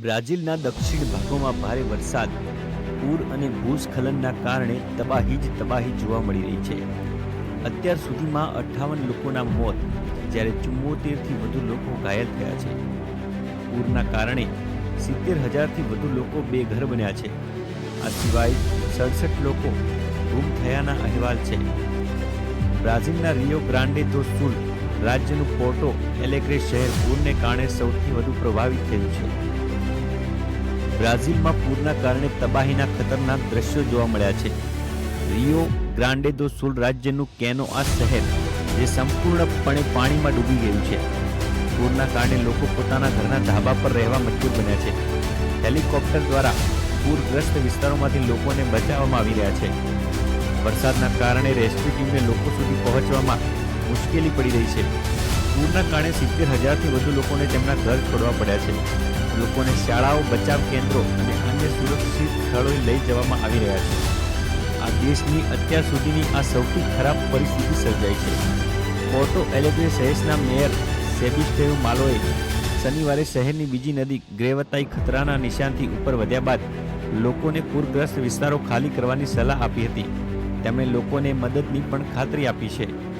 બ્રાઝિલના દક્ષિણ ભાગોમાં ભારે વરસાદ, પૂર અને ભૂસ્ખલનના કારણે તબાહી જ તબાહી જોવા મળી રહી છે. અત્યાર સુધીમાં અઠ્ઠાવન લોકોના મોત, જ્યારે ચુમ્મોતેરથી વધુ લોકો ઘાયલ થયા છે. પૂરના કારણે સિત્તેર હજારથી વધુ લોકો બેઘર બન્યા છે. આ સિવાય સડસઠ લોકો ગુમ થયાના અહેવાલ છે. બ્રાઝિલના રિયો ગ્રાન્ડે દો સુલ રાજ્યનું પોર્ટો એલેગ્રે શહેર પૂરને કારણે સૌથી વધુ પ્રભાવિત થયું છે. બ્રાઝિલમાં પૂરના કારણે તબાહીના ખતરનાક દ્રશ્યો જોવા મળ્યા છે. રિયો ગ્રાન્ડે દો સુલ રાજ્યનું કેનો આ શહેર, જે સંપૂર્ણપણે પાણીમાં ડૂબી ગયું છે. પૂરના કારણે લોકો પોતાના ઘરના ધાબા પર રહેવા મજબૂર બન્યા છે. હેલિકોપ્ટર દ્વારા પૂરગ્રસ્ત વિસ્તારોમાંથી લોકોને બચાવવામાં આવી રહ્યા છે. વરસાદના કારણે રેસ્ક્યુ ટીમને લોકો સુધી પહોંચવામાં મુશ્કેલી પડી રહી છે. પૂરના કારણે સિત્તેર હજારથી વધુ લોકોને તેમના ઘર છોડવા પડ્યા છે. લોકોને શાળાઓ, બચાવ કેન્દ્રો અને અન્ય સુરક્ષિત સ્થળોએ લઈ જવામાં આવી રહ્યા છે. આ દેશની અત્યાર સુધીની આ સૌથી ખરાબ પરિસ્થિતિ સર્જાઈ છે. પોર્ટો એલેગ્રે શહેરના મેયર સેબિસ્ટેવ માલોએ શનિવારે શહેરની બીજી નદી ગ્રેવતાઈ ખતરાના નિશાનથી ઉપર વધ્યા બાદ લોકોને પૂરગ્રસ્ત વિસ્તારો ખાલી કરવાની સલાહ આપી હતી. તેમણે લોકોને મદદની પણ ખાતરી આપી છે.